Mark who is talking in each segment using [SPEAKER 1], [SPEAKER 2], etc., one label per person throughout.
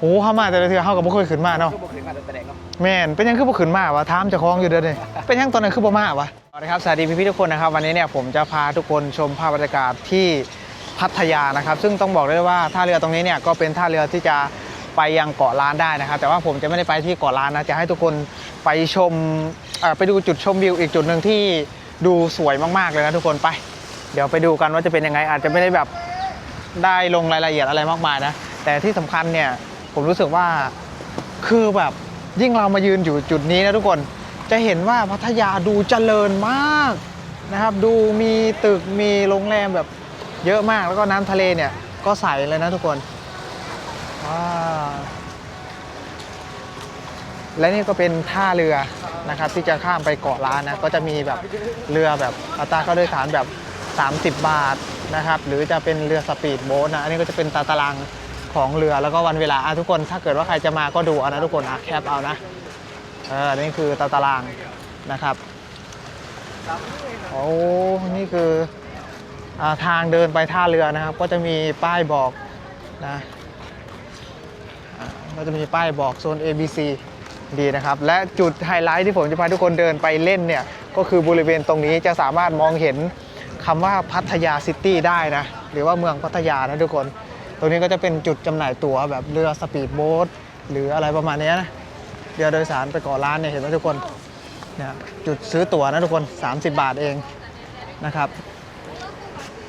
[SPEAKER 1] โอ้เข้ามาแต่ละเทือเข้ากับบ่เคยขึ้นมาเนาะ
[SPEAKER 2] ก็บอกขึ้นมาแต่แดงเนาะ
[SPEAKER 1] แม่นเป็นยังคือบ่ขึ้นมาวะถามเจ้าของอยู่เด้อนี่เป็นยังตอนนั้นคือบ่มาวะสวัสดีครับสวัสดีพี่ๆทุกคนนะครับ วันนี้เนี่ยผมจะพาทุกคนชมภาพบรรยากาศที่พัทยานะครับ ซึ่งต้องบอกเลยว่าท่าเรือตรงนี้เนี่ยก็เป็นท่าเรือที่จะไปยังเกาะล้านได้นะครับ แต่ว่าผมจะไม่ได้ไปที่เกาะล้านนะจะให้ทุกคนไปชมเอ่อไปดูจุดชมวิวอีกจุดหนึ่งที่ดูสวยมากๆเลยนะทุกคนไป เดี๋ยวไปดูกันว่าจะเป็นยังไงอาจจะไม่ได้แบบ ได้ลงรายละเอียดอะไรมากมายนะ แต่ที่สำคัญเนี่ย ผมรู้สึกว่าคือแบบยิ่งเรามายืนอยู่จุดนี้นะทุกคนจะเห็นว่าพัทยาดูเจริญมากนะครับ ดูมีตึกมีโรงแรมแบบเยอะมากแล้วก็น้ำทะเลเนี่ยก็ใสเลยนะทุกคนว้าและนี่ก็เป็นท่าเรือนะครับ ที่จะข้ามไปเกาะล้านนะก็จะมีแบบเรือแบบอัตราค่าโดยสารแบบ 30 บาทนะครับ หรือจะเป็นเรือสปีดโบ๊ทนะอันนี้ก็จะเป็นตาตาราง ของเรือแล้วก็วันเวลาทุกคน ถ้าเกิดว่าใครจะมาก็ดูเอานะทุกคนอะแคปเอานะเออนี่คือตารางนะครับโอ้นี่คืออทางเดินไปท่าเรือนะครับ ก็จะมีป้ายบอกนะก็จะมีป้ายบอกโซน A B C ดีนะครับ และจุดไฮไลท์ที่ผมจะพาทุกคนเดินไปเล่นเนี่ย ก็คือบริเวณตรงนี้จะสามารถมองเห็นคำว่าพัทยาซิตี้ได้นะ หรือว่าเมืองพัทยานะทุกคน ตรงนี้ก็จะเป็นจุดจำหน่ายตั๋วแบบเรือสปีดโบ๊ทหรืออะไรประมาณนี้นะเรือโดยสารไปเกาะล้านเนี่ยเห็นไหมทุกคนเนี่ยจุดซื้อตั๋วนะทุกคน 30 บาทเองนะครับ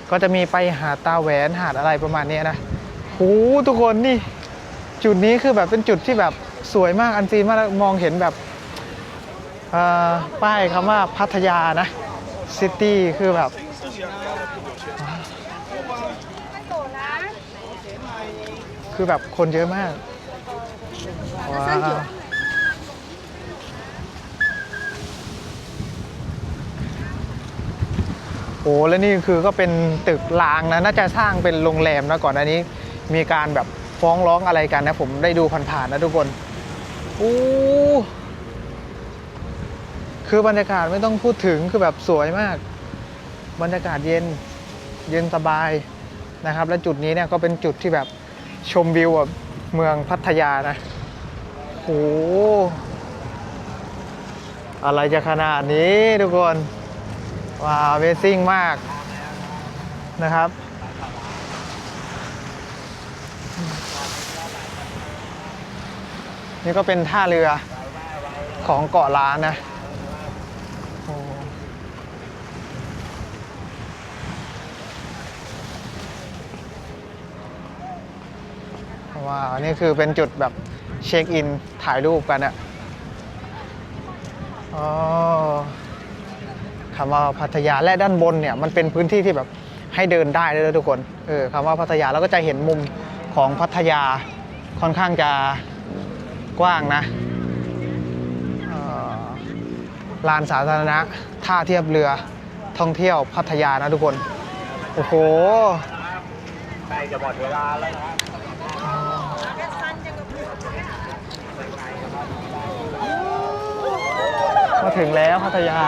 [SPEAKER 1] ก็จะมีไปหาดตาแหวนหาดอะไรประมาณนี้นะโอ้โหทุกคนนี่จุดนี้คือแบบเป็นจุดที่แบบสวยมากอันซีนมากมองเห็นแบบป้ายคำว่าพัทยานะซิตี้คือแบบ คือแบบคนเยอะมากว้าวโอ้แล้วนี่คือก็เป็นตึกรางนะ น่าจะสร้างเป็นโรงแรมนะก่อนอันนี้ มีการแบบฟ้องร้องอะไรกันนะ ผมได้ดูผ่านๆนะทุกคนอู้คือบรรยากาศไม่ต้องพูดถึงคือแบบสวยมาก บรรยากาศเย็นเย็นสบายนะครับ และจุดนี้เนี่ยก็เป็นจุดที่แบบ ชมวิวแบบเมืองพัทยานะโอ้อะไรจะขนาดนี้ทุกคน ว้าวเวซิ่งมากนะครับ นี่ก็เป็นท่าเรือของเกาะล้านนะ ว้าว นี่คือเป็นจุดแบบเช็คอิน ถ่ายรูปกันอะอ๋อคำว่าพัทยาและด้านบนเนี่ย มันเป็นพื้นที่ที่แบบให้เดินได้เลยทุกคน เออคำว่าพัทยาแล้วก็จะเห็นมุมของพัทยาค่อนข้างจะกว้างนะลานสาธารณะท่าเทียบเรือท่องเที่ยวพัทยานะทุกคน โอ้โห
[SPEAKER 2] ใกล้จะหมดเวลาแล้วนะ
[SPEAKER 1] มา ถึงแล้วพัทยา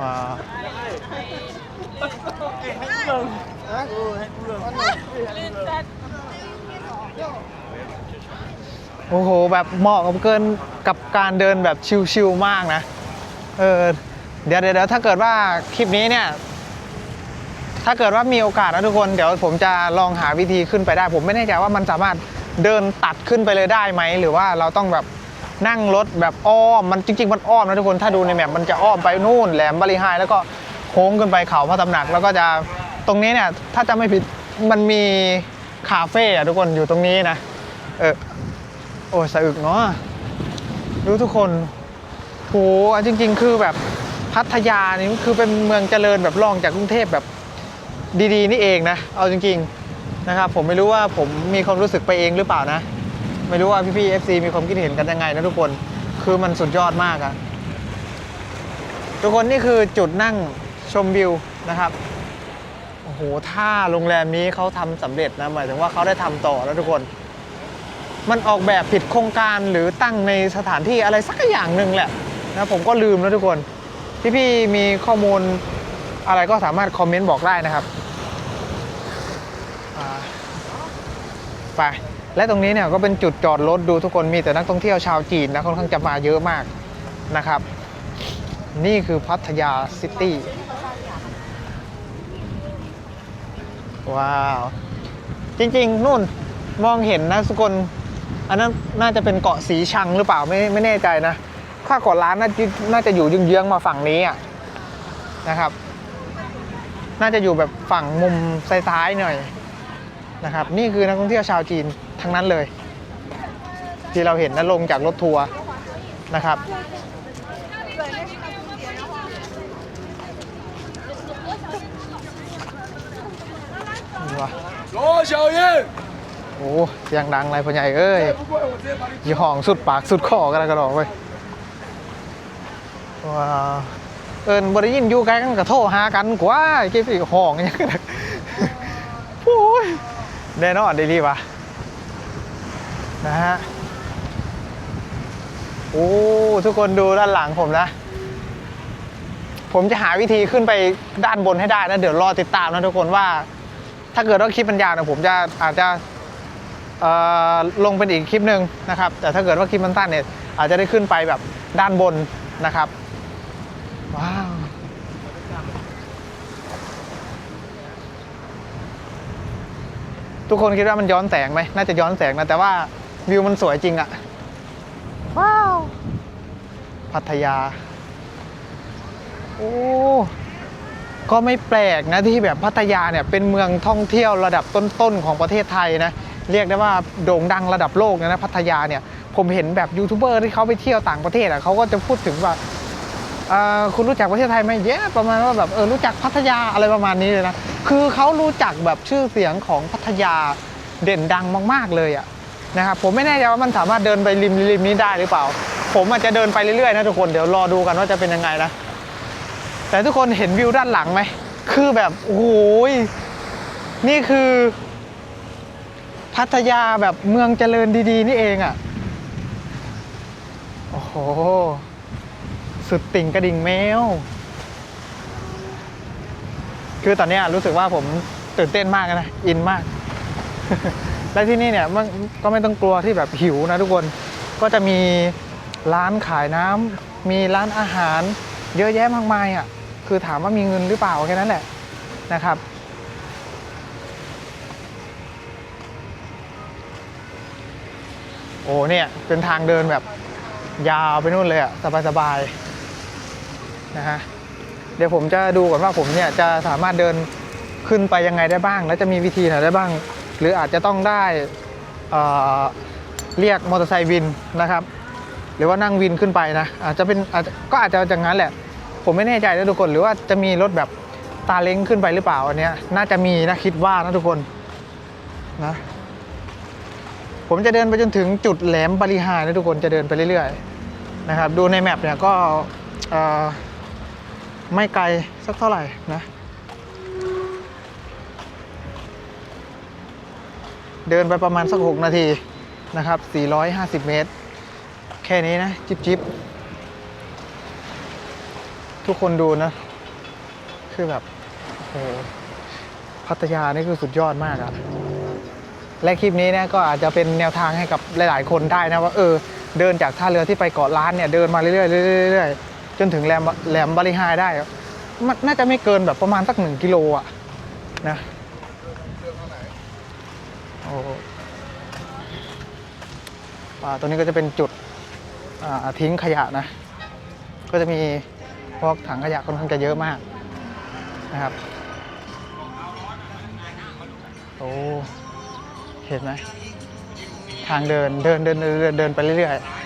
[SPEAKER 1] ว้าวโอ้โห แบบเหมาะกับเกินกับการเดินแบบชิลๆมากนะ เออเดี๋ยวเดี๋ยวเดี๋ยวถ้าเกิดว่าคลิปนี้เนี่ย ถ้าเกิดว่ามีโอกาสนะทุกคน เดี๋ยวผมจะลองหาวิธีขึ้นไปได้ ผมไม่แน่ใจว่ามันสามารถ เดินตัดขึ้นไปเลยได้ไหม หรือว่าเราต้องแบบนั่งรถแบบอ้อม มันจริง ๆ มันอ้อมนะทุกคน ถ้าดูในแมปมันจะอ้อมไปนู่นแหลมบริหาย แล้วก็โค้งขึ้นไปเขาพระตำหนัก แล้วก็จะตรงนี้เนี่ย ถ้าจะไม่ผิด มันมีคาเฟ่อะทุกคนอยู่ตรงนี้นะ เออ โอ้ยสะอึกเนาะดูทุกคนโหจริง ๆ คือแบบพัทยานี่คือเป็นเมืองเจริญแบบรองจากกรุงเทพแบบดีๆ นี่เองนะ เอาจริง ๆ นะครับผมไม่รู้ว่าผมมีความรู้สึกไปเองหรือเปล่านะ ไม่รู้ว่าพี่ๆ FC มีความคิดเห็นกันยังไงนะทุกคนคือมันสุดยอดมากอะทุกคนนี่คือจุดนั่งชมวิวนะครับโอ้โหถ้าโรงแรมนี้เขาทำสำเร็จนะหมายถึงว่าเขาได้ทำต่อแล้วทุกคน มันออกแบบผิดโครงการหรือตั้งในสถานที่อะไรสักอย่างหนึ่งแหละนะผมก็ลืมแล้วทุกคนพี่ๆมีข้อมูลอะไรก็สามารถคอมเมนต์บอกได้นะครับ อ่า ไป และตรงนี้เนี่ยก็เป็นจุดจอดรถดูทุกคนมีแต่นักท่องเที่ยวชาวจีนนะค่อนข้างจะมาเยอะมากนะครับ นี่คือพัทยาซิตี้ว้าว จริงๆนู่นมองเห็นนะทุกคนอันนั้นน่าจะเป็นเกาะสีชังหรือเปล่าไม่ไม่แน่ใจนะถ้าเกาะล้านน่าจะน่าจะอยู่เยื้องๆมาฝั่งนี้อะนะครับ น่าจะอยู่แบบฝั่งมุมซ้ายๆหน่อย นะครับนี่คือนักท่องเที่ยวชาวจีนทั้งนั้นเลย ที่เราเห็นนั่งลงจากรถทัวร์นะครับว่ะ
[SPEAKER 3] โอ้เฉาเย่
[SPEAKER 1] โอ้เสีงดังเลยพ่อใหญ่เอ้ยยี่ห้องสุดปากสุดคอกันกระดอกเว้ยว้าเอิญบริยินอยู่ไกลกันกระโทรหากันกว่าเกี่สิห้องอย่างเงี้ยโอ้ย แน่นอนได้รีบวะนะฮะโอ้ทุกคนดูด้านหลังผมนะ ผมจะหาวิธีขึ้นไปด้านบนให้ได้นะเดี๋ยวรอติดตามนะทุกคนว่า ถ้าเกิดว่าคลิปมันยาวเนี่ยผมจะอาจจะลงเป็นอีกคลิปหนึ่งนะครับ แต่ถ้าเกิดว่าคลิปมันสั้นเนี่ยอาจจะได้ขึ้นไปแบบด้านบนนะครับ ว้าว ทุกคนคิดว่ามันย้อนแสงไหมน่าจะย้อนแสงนะ แต่ว่าวิวมันสวยจริงอะว้าวพัทยา โอ้ก็ไม่แปลกนะที่แบบพัทยาเนี่ยเป็นเมืองท่องเที่ยวระดับต้นๆของประเทศไทยนะเรียกได้ว่าโด่งดังระดับโลกเลยนะพัทยาเนี่ยผมเห็นแบบยูทูบเบอร์ที่เขาไปเที่ยวต่างประเทศอะเขาก็จะพูดถึงว่าเอ่อคุณรู้จักประเทศไทยไหมเยอะประมาณว่าแบบเออรู้จักพัทยาอะไรประมาณนี้เลยนะ คือเขารู้จักแบบชื่อเสียงของพัทยาเด่นดังมาก ๆ เลยอะนะครับผมไม่แน่ใจว่ามันสามารถเดินไปริมริมนี้ได้หรือเปล่า ผมอาจจะเดินไปเรื่อยๆนะทุกคนเดี๋ยวรอดูกันว่าจะเป็นยังไงนะแต่ทุกคนเห็นวิวด้านหลังไหมคือแบบโอ้ยนี่คือ พัทยาแบบเมืองเจริญดีๆ นี่เองอะ่ะโอ้โห สุดติ่งกระดิ่งแมว คือตอนนี้รู้สึกว่าผมตื่นเต้นมากนะอินมาก และที่นี่เนี่ยมันก็ไม่ต้องกลัวที่แบบหิวนะทุกคนก็จะมีร้านขายน้ำมีร้านอาหาร เยอะแยะมากมายอะคือถามว่ามีเงินหรือเปล่าแค่นั้นแหละนะครับโอ้เนี่ยเป็นทางเดินแบบยาวไปนู่นเลยอะสบายๆนะฮะ เดี๋ยวผมจะดูก่อนว่าผมเนี่ยจะสามารถเดินขึ้นไปยังไงได้บ้าง แล้วจะมีวิธีไหนได้บ้าง หรืออาจจะต้องได้เเรียกมอเตอร์ไซค์วินนะครับ หรือว่านั่งวินขึ้นไปนะอาจจะเป็นอาจก็อาจจะจากนั้นแหละ ผมไม่แน่ใจนะทุกคน หรือว่าจะมีรถแบบตาเล้งขึ้นไปหรือเปล่าอันเนี้ยน่าจะมีนะคิดว่านะทุกคนนะผมจะเดินไปจนถึงจุดแหลมบริหารนะทุกคนจะเดินไปเรื่อยๆนะครับ ดูในแมปเนี่ยก็ ไม่ไกลสักเท่าไหร่นะ เดินไปประมาณสัก 6 นาทีนะครับ 450 เมตร แค่นี้นะ จิบจิบทุกคนดูนะ คือแบบโอ้พัทยานี่คือสุดยอดมากอะและคลิปนี้เนี่ยก็อาจจะเป็นแนวทางให้กับหลาย ๆ คนได้นะว่าเออเดินจากท่าเรือที่ไปเกาะล้านเนี่ยเดินมาเรื่อยๆเรื่อยๆเรื่อยๆ จนถึงแหลมแหลมบริหายได้มันน่าจะไม่เกินแบบประมาณสักหนึ่งกิโลอะนะโอ้อ่าตัวนี้ก็จะเป็นจุดทิ้งขยะนะ ก็จะมีพวกถังขยะค่อนข้างจะเยอะมากนะครับโอ้เห็นไหมทางเดินเดินเดินเดินเดินเดินไปเรื่อยๆ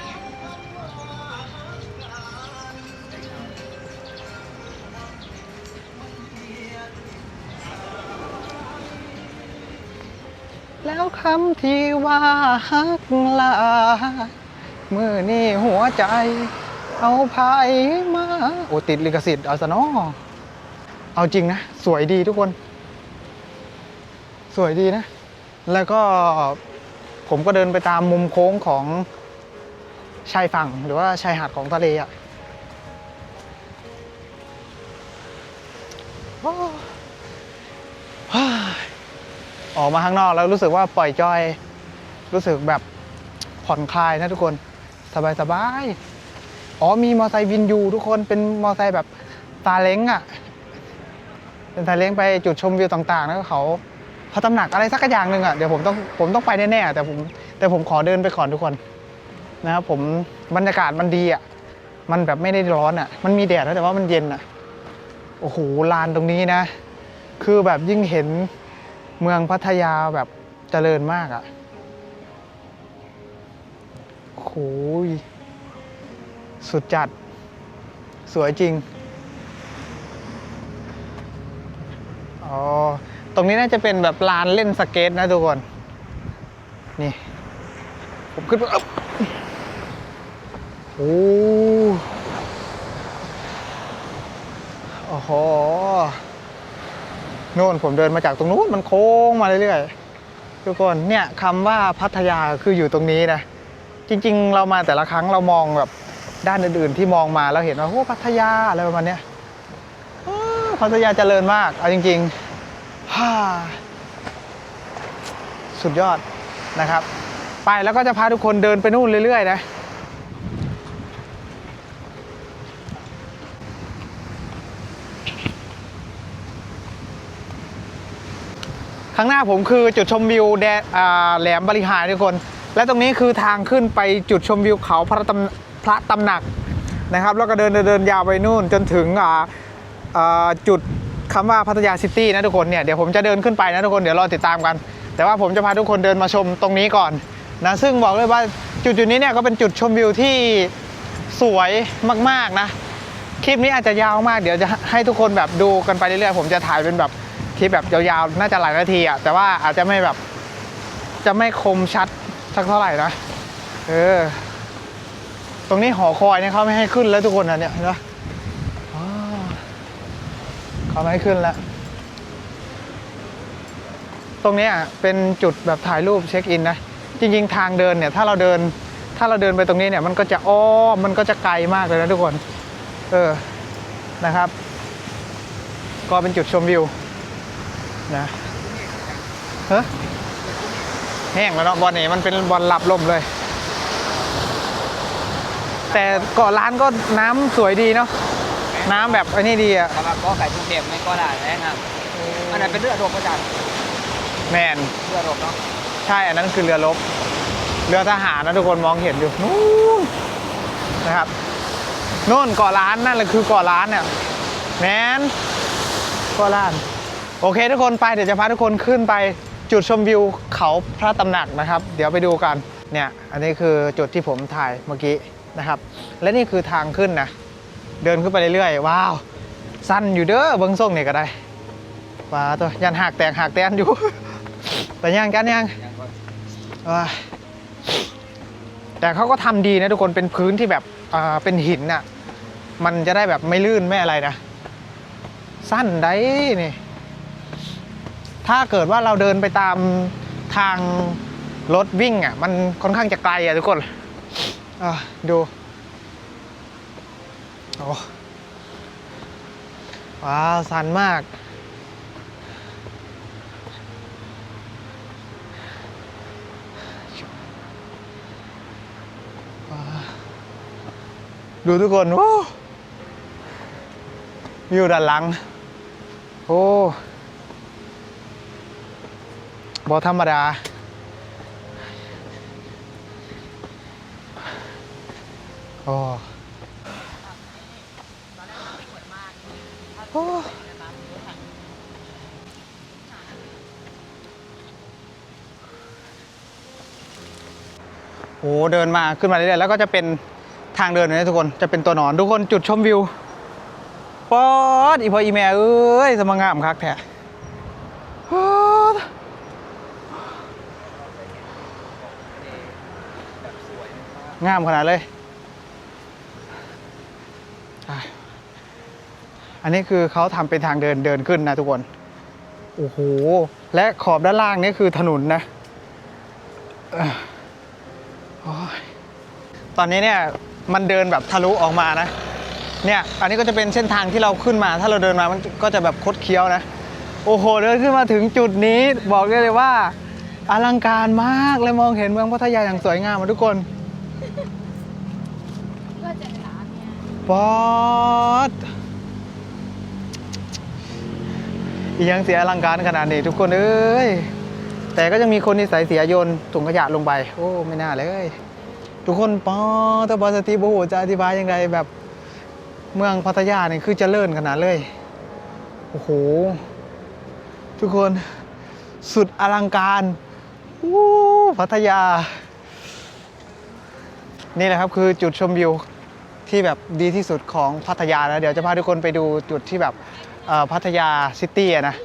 [SPEAKER 1] ที่ว่าฮักลา มือนี่หัวใจ เอาภายมา โอ้ติดลิขสิทธิ์เอาซะเนอเอาจริงนะ สวยดีทุกคน สวยดีนะ แล้วก็ผมก็เดินไปตามมุมโค้งของชายฝั่งหรือว่าชายหาดของทะเลอะ ออกมาข้างนอกแล้วรู้สึกว่าปล่อยจอย รู้สึกแบบผ่อนคลายนะทุกคนสบายสบายๆอ๋อมีมอไซค์วินยูทุกคนเป็นมอไซค์แบบตาเล้งอะ่ะ เป็นตาเล้งไปจุดชมวิวต่างๆแล้วก็เขาพระตำหนักอะไรสักอย่างหนึ่งอะ่ะเดี๋ยวผมต้องผมต้องไปแน่ๆแต่ผมแต่ผมขอเดินไปก่อนทุกคนนะครับผมบรรยากาศมันดีอะ่ะมันแบบไม่ได้ร้อนอะ่ะ มันมีแดดแต่ว่ามันเย็นอะโอ้โหลานตรงนี้นะ คือแบบยิ่งเห็น เมืองพัทยาแบบเจริญมากอะ่ะโหยสุดจัด สวยจริง อ๋อ ตรงนี้น่าจะเป็นแบบลานเล่นสเก็ตนะทุกคน นี่ ผมขึ้นไปอ๊บโอ้โอ้โห นู่นผมเดินมาจากตรงนู้นมันโค้งมาเรื่อยๆทุกคนเนี่ยคำว่าพัทยาคืออยู่ตรงนี้นะจริง ๆ เรามาแต่ละครั้งเรามองแบบด้านอื่นๆที่มองมาเราเห็นว่าโอ้พัทยาอะไรประมาณเนี้ยพัทยาเจริญมากเอาจริงๆฮ่าสุดยอดนะครับ ไปแล้วก็จะพาทุกคนเดินไปนู่นเรื่อยๆนะางหน้าผมคือจุดชมวิวแด่แหลมบริหารทุกคน และตรงนี้คือทางขึ้นไปจุดชมวิวเขาพระตำพระตำหนักนะครับ แล้วก็เดินเดินยาวไปนู่นจนถึงจุดคำว่าพัทยาซิตี้นะทุกคนเนี่ยเดี๋ยวผมจะเดินขึ้นไปนะทุกคนเดี๋ยวรอติดตามกัน แต่ว่าผมจะพาทุกคนเดินมาชมตรงนี้ก่อนนะซึ่งบอกเลยว่าจุดจุดนี้เนี่ยก็เป็นจุดชมวิวที่สวยมากๆนะคลิปนี้อาจจะยาวมากเดี๋ยวจะให้ทุกคนแบบดูกันไปเรื่อยๆผมจะถ่ายเป็นแบบ ลิปแบบยาวๆ น่าจะหลายนาทีอะ แต่ว่าอาจจะไม่แบบ จะไม่คมชัดสักเท่าไหร่นะ เออ ตรงนี้หอคอยเนี่ยเขาไม่ให้ขึ้นแล้วทุกคนนะเนี่ยเห็นปะเขาไม่ให้ขึ้นแล้ว ตรงนี้ยเป็นจุดแบบถ่ายรูปเช็คอินนะ จริง ๆ ทางเดินเนี่ย ถ้าเราเดิน ถ้าเราเดินไปตรงนี้เนี่ย มันก็จะอ้อมมันก็จะไกลมากเลยนะทุกคน เออ นะครับ ก็เป็นจุดชมวิว นะเฮ้ยแห้งแล้วเนาะบอลนี่มันเป็นบอลหลับลมเลย แต่เกาะล้านก็น้ำสวยดีเนาะน้ำแบบไอ้นี่ดีอะ
[SPEAKER 2] สำหรับก็ไก่ทุกเทมไม่ก็ได้นะครับอันนั้นเป็นเรือรบอาจารย์
[SPEAKER 1] แมน
[SPEAKER 2] เรือรบเนาะ
[SPEAKER 1] ใช่อันนั้นคือเรือรบเรือทหารนะทุกคนมองเห็นอยู่นู่นนะครับนู่นเกาะล้านนั่นแหละคือเกาะล้านเนี่ยแมนเกาะล้าน โอเคทุกคนไปเดี๋ยวจะพาทุกคนขึ้นไปจุดชมวิวเขาพระตำหนักนะครับ เดี๋ยวไปดูกันเนี่ยอันนี้คือจุดที่ผมถ่ายเมื่อกี้นะครับ และนี่คือทางขึ้นนะเดินขึ้นไปเรื่อยๆว้าว สั้นอยู่เด้อเบิ้งส่งเนี่ยก็ได้ว้าตัวยันหักแตกหักแตนอยู่ แต่ยังกันยัง
[SPEAKER 2] ยัง
[SPEAKER 1] แต่เขาก็ทำดีนะทุกคนเป็นพื้นที่แบบอ่าเป็นหินน่ะมันจะได้แบบไม่ลื่นไม่อะไรนะ สั้นได้นี่ ถ้าเกิดว่าเราเดินไปตามทางรถวิ่งอะ มันค่อนข้างจะไกลอะทุกคนอดูโอ้ว้าวสันมาก ดูทุกคนโอ้วิวด้านหลัง โอ้ บอธรรมดา โอ้โอ้โหเดินมาขึ้นมาเรื่อยๆแล้วก็จะเป็นทางเดินนะทุกคนจะเป็นตัวหนอนทุกคนจุดชมวิว ป๊อดอีพออีแม่เอ้ยสมังงามคักแท้ป๊อด งามขนาดเลย อันนี้คือเขาทำเป็นทางเดินเดินขึ้นนะทุกคน โอ้โห และขอบด้านล่างนี่คือถนนนะตอนนี้เนี่ยมันเดินแบบทะลุออกมานะ เนี่ย อันนี้ก็จะเป็นเส้นทางที่เราขึ้นมา ถ้าเราเดินมามันก็จะแบบคดเคี้ยวนะ โอ้โห เดินขึ้นมาถึงจุดนี้ บอกได้เลยว่าอลังการมากเลยมองเห็นเมืองพัทยาอย่างสวยงามมาทุกคน
[SPEAKER 3] ก็จะถามเนี่ย
[SPEAKER 1] ปอดยังเสียอลังการขนาดนี้ทุกคนเอ้ย แต่ก็ยังมีคนนิสัยเสียโยนถุงขยะลงไป โอ้ไม่น่าเลย ทุกคนปอตบอสติบโหจะอธิบายยังไงแบบเมืองพัทยาเนี่ยคือจเจริญขนาดเลย โอ้โห ทุกคนสุดอลังการวู้พัทยา นี่แหละครับคือจุดชมวิว ที่แบบดีที่สุดของพัทยาแล้วเดี๋ยวจะพาทุกคนไปดูจุดที่แบบพัทยาซิตี้อะนะ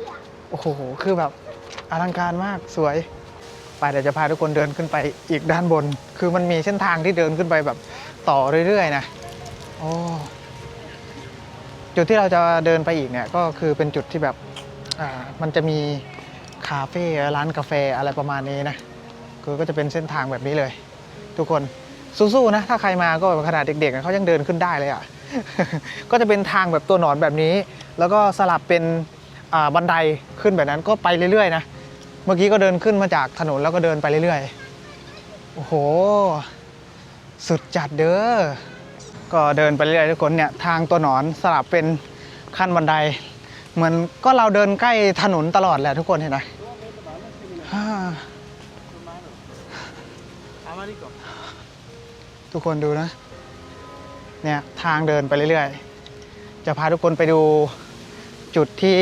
[SPEAKER 1] โอ้โหคือแบบอลังการมากสวยไปเดี๋ยวจะพาทุกคนเดินขึ้นไปอีกด้านบน คือมันมีเส้นทางที่เดินขึ้นไปแบบต่อเรื่อยๆนะโอ้จุดที่เราจะเดินไปอีกเนี่ยก็คือเป็นจุดที่แบบมันจะมีคาเฟ่ร้านกาแฟอะไรประมาณนี้นะคือก็จะเป็นเส้นทางแบบนี้เลย ทุกคน สู้ๆนะ ถ้าใครมาก็แบบขนาดเด็กๆเขายังเดินขึ้นได้เลยอะ ก็จะเป็นทางแบบตัวหนอนแบบนี้ แล้วก็สลับเป็นบันไดขึ้นแบบนั้นก็ไปเรื่อยๆนะ เมื่อกี้ก็เดินขึ้นมาจากถนนแล้วก็เดินไปเรื่อยๆ โอ้โห สุดจัดเด้อ ก็เดินไปเรื่อยๆทุกคนเนี่ยทางตัวหนอนสลับเป็นขั้นบันได เหมือนก็เราเดินใกล้ถนนตลอดแหละทุกคนเห็นไหม ทุกคนดูนะ เนี่ยทางเดินไปเรื่อยๆ จะพาทุกคนไปดูจุดที่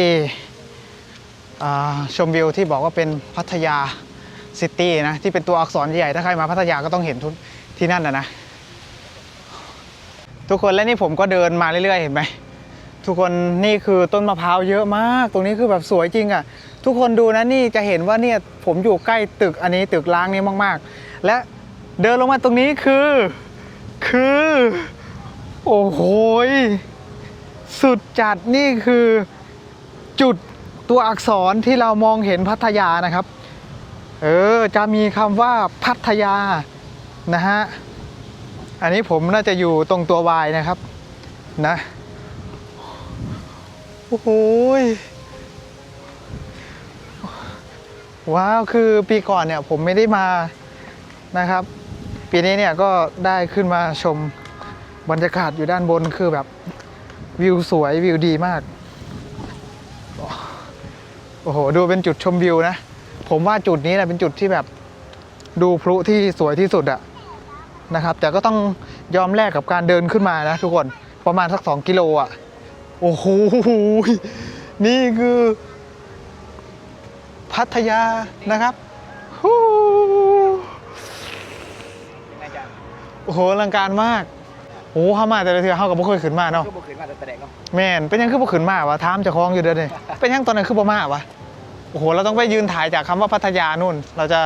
[SPEAKER 1] ชมวิวที่บอกว่าเป็นพัทยาซิตี้นะที่เป็นตัวอักษรใหญ่ถ้าใครมาพัทยาก็ต้องเห็นทุกที่นั่นนะนะ ทุกคนและนี่ผมก็เดินมาเรื่อยๆ เห็นไหมทุกคนนี่คือต้นมะพร้าวเยอะมาก ตรงนี้คือแบบสวยจริงอะ่ะ ทุกคนดูนะนี่จะเห็นว่าเนี่ยผมอยู่ใกล้ตึกอันนี้ตึกล้างนี้มาก ๆ และเดินลงมาตรงนี้คือ คือ โอ้โหสุดจัดนี่คือจุดตัวอักษรที่เรามองเห็นพัทยานะครับ เออ จะมีคำว่าพัทยานะฮะ อันนี้ผมน่าจะอยู่ตรงตัว Y นะครับ นะ โอ้โหว้าว คือปีก่อนเนี่ยผมไม่ได้มานะครับ ปีนี้เนี่ยก็ได้ขึ้นมาชมบรรยากาศอยู่ด้านบนคือแบบวิวสวยวิวดีมาก โอ้โห ดูเป็นจุดชมวิวนะ ผมว่าจุดนี้แหละเป็นจุดที่แบบดูพลุที่สวยที่สุดอะนะครับ แต่ก็ต้องยอมแลกกับการเดินขึ้นมานะทุกคนประมาณสักสองกิโลอะโอ้โห นี่คือ พัทยานะครับฮู้
[SPEAKER 2] เป็นไงจ๊ะ
[SPEAKER 1] โอ้โหอลังการมากโอ้เข้ามาแต่ละเทือเข้ากับบ่เคยขึ้นมาเนาะ
[SPEAKER 2] ก็บอกขึ้นมาแต่แต่เด็กเนาะ
[SPEAKER 1] แม่นเป็นยังคือบ่ขึ้นมาวะถามเจ้าของอยู่เด้อนี่เป็นยังตอนนั้นคือบ่มาวะโอ้โหเราต้องไปยืนถ่ายจากคำว่าพัทยานู่น เราจะ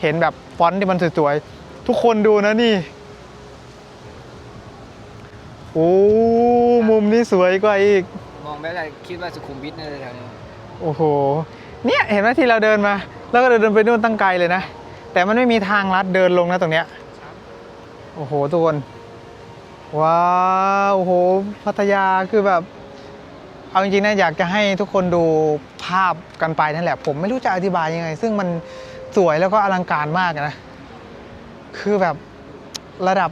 [SPEAKER 1] เห็นแบบฟอนต์ที่มันสวยๆทุกคนดูนะนี่โอ้มุมนี้สวยกว่าอีก
[SPEAKER 2] มองแบบไหนคิดว่าสุขุมวิทนี่เลยแถวนี้
[SPEAKER 1] โอ้โห เนี่ยเห็นไหมที่เราเดินมา แล้วก็เดินไปนู่นตั้งไกลเลยนะ แต่มันไม่มีทางลัดเดินลงนะตรงเนี้ย โอ้โหทุกคน ว้าวโอ้โหพัทยาคือแบบ เอาจริงๆนะอยากจะให้ทุกคนดูภาพกันไปนั่นแหละ ผมไม่รู้จะอธิบายยังไง ซึ่งมันสวยแล้วก็อลังการมากนะ คือแบบระดับ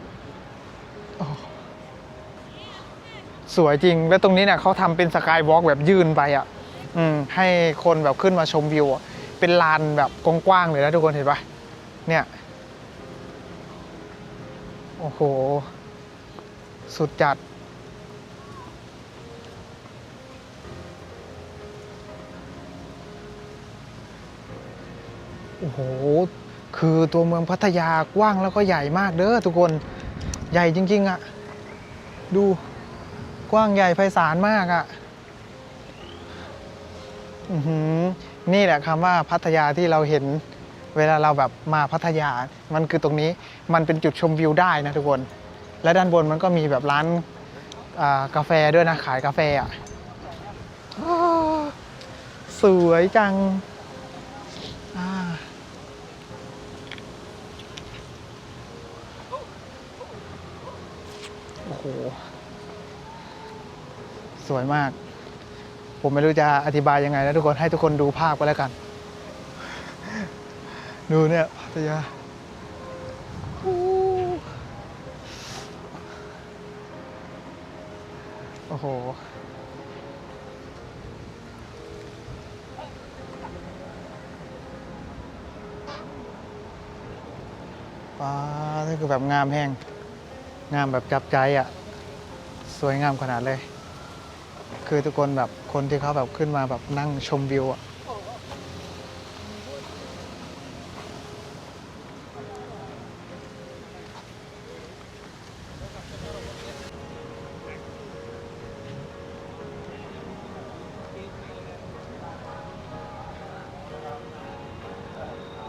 [SPEAKER 1] สวยจริง แล้วตรงนี้เนี่ยเขาทำเป็นสกายวอล์กแบบยื่นไปอะให้คนแบบขึ้นมาชมวิว เป็นลานแบบกว้างๆเลยนะทุกคนเห็นปะเนี่ย โอ้โห สุดจัด โอ้โห คือตัวเมืองพัทยากว้างแล้วก็ใหญ่มากเด้อทุกคน ใหญ่จริง ๆอะ่ะ ดูกว้างใหญ่ไพศาลมากอะ่ะอือหือนี่แหละคำว่าพัทยาที่เราเห็น เวลาเราแบบมาพัทยา มันคือตรงนี้มันเป็นจุดชมวิวได้นะทุกคน และด้านบนมันก็มีแบบร้านกาแฟด้วยนะขายกาแฟอะอสวยจังอโอ้โห สวยมาก ผมไม่รู้จะอธิบายยังไงนะทุกคนให้ทุกคนดูภาพก็แล้วกัน ดูเนี่ยพัทยาอู้โอ้โหว้านี่คือแบบงามแห้ง งามแบบจับใจอะ่ะ สวยงามขนาดเลย คือทุกคนแบบคนที่เขาแบบขึ้นมาแบบนั่งชมวิวอะ่ะ はい。